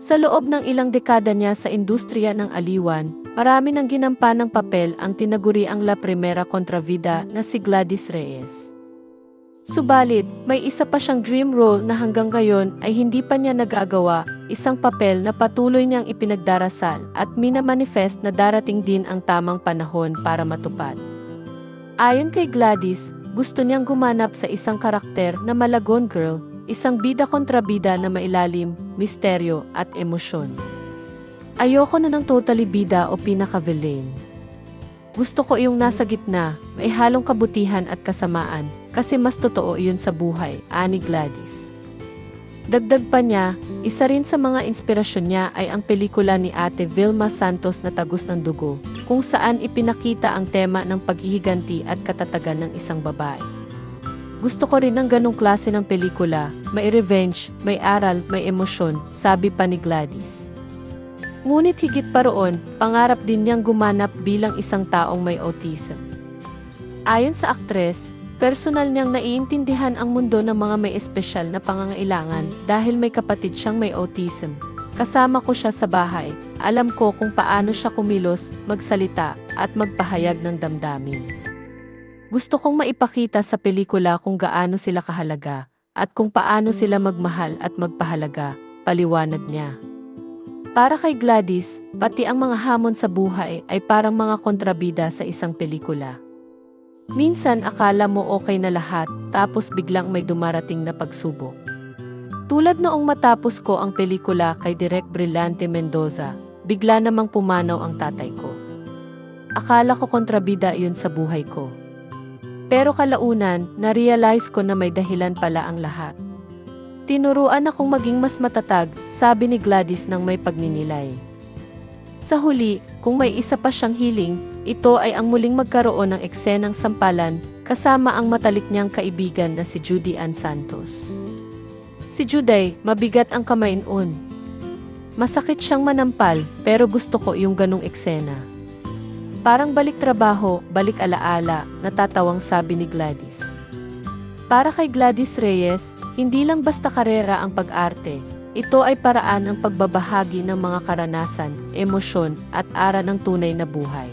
Sa loob ng ilang dekada niya sa industriya ng aliwan, marami ng ginampanang papel ang tinaguriang La Primera Contravida na si Gladys Reyes. Subalit, may isa pa siyang dream role na hanggang ngayon ay hindi pa niya nagagawa, isang papel na patuloy niyang ipinagdarasal at minamanifest na darating din ang tamang panahon para matupad. Ayon kay Gladys, gusto niyang gumanap sa isang karakter na malagon girl, isang bida kontra bida na mailalim, misteryo at emosyon. Ayoko na ng totally bida o pinaka-villain. Gusto ko yung nasa gitna, may halong kabutihan at kasamaan, kasi mas totoo yun sa buhay, ani Gladys. Dagdag pa niya, isa rin sa mga inspirasyon niya ay ang pelikula ni Ate Vilma Santos na Tagos ng Dugo, kung saan ipinakita ang tema ng paghihiganti at katatagan ng isang babae. Gusto ko rin ng ganong klase ng pelikula, may revenge, may aral, may emosyon, sabi pa ni Gladys. Ngunit higit pa roon, pangarap din niyang gumanap bilang isang taong may autism. Ayon sa aktres, personal niyang naiintindihan ang mundo ng mga may espesyal na pangangailangan dahil may kapatid siyang may autism. Kasama ko siya sa bahay, alam ko kung paano siya kumilos, magsalita, at magpahayag ng damdamin. Gusto kong maipakita sa pelikula kung gaano sila kahalaga, at kung paano sila magmahal at magpahalaga, paliwanag niya. Para kay Gladys, pati ang mga hamon sa buhay ay parang mga kontrabida sa isang pelikula. Minsan akala mo okay na lahat, tapos biglang may dumarating na pagsubok. Tulad noong matapos ko ang pelikula kay Direk Brillante Mendoza, bigla namang pumanaw ang tatay ko. Akala ko kontrabida yun sa buhay ko. Pero kalaunan, na-realize ko na may dahilan pala ang lahat. Tinuruan akong maging mas matatag, sabi ni Gladys ng may pagninilay. Sa huli, kung may isa pa siyang hiling, ito ay ang muling magkaroon ng eksenang sampalan kasama ang matalik niyang kaibigan na si Judy Ann Santos. Si Juday, mabigat ang kamay noon. Masakit siyang manampal, pero gusto ko yung ganong eksena. Parang balik trabaho, balik alaala, natatawang sabi ni Gladys. Para kay Gladys Reyes, hindi lang basta karera ang pag-arte. Ito ay paraan ng pagbabahagi ng mga karanasan, emosyon, at aral ng tunay na buhay.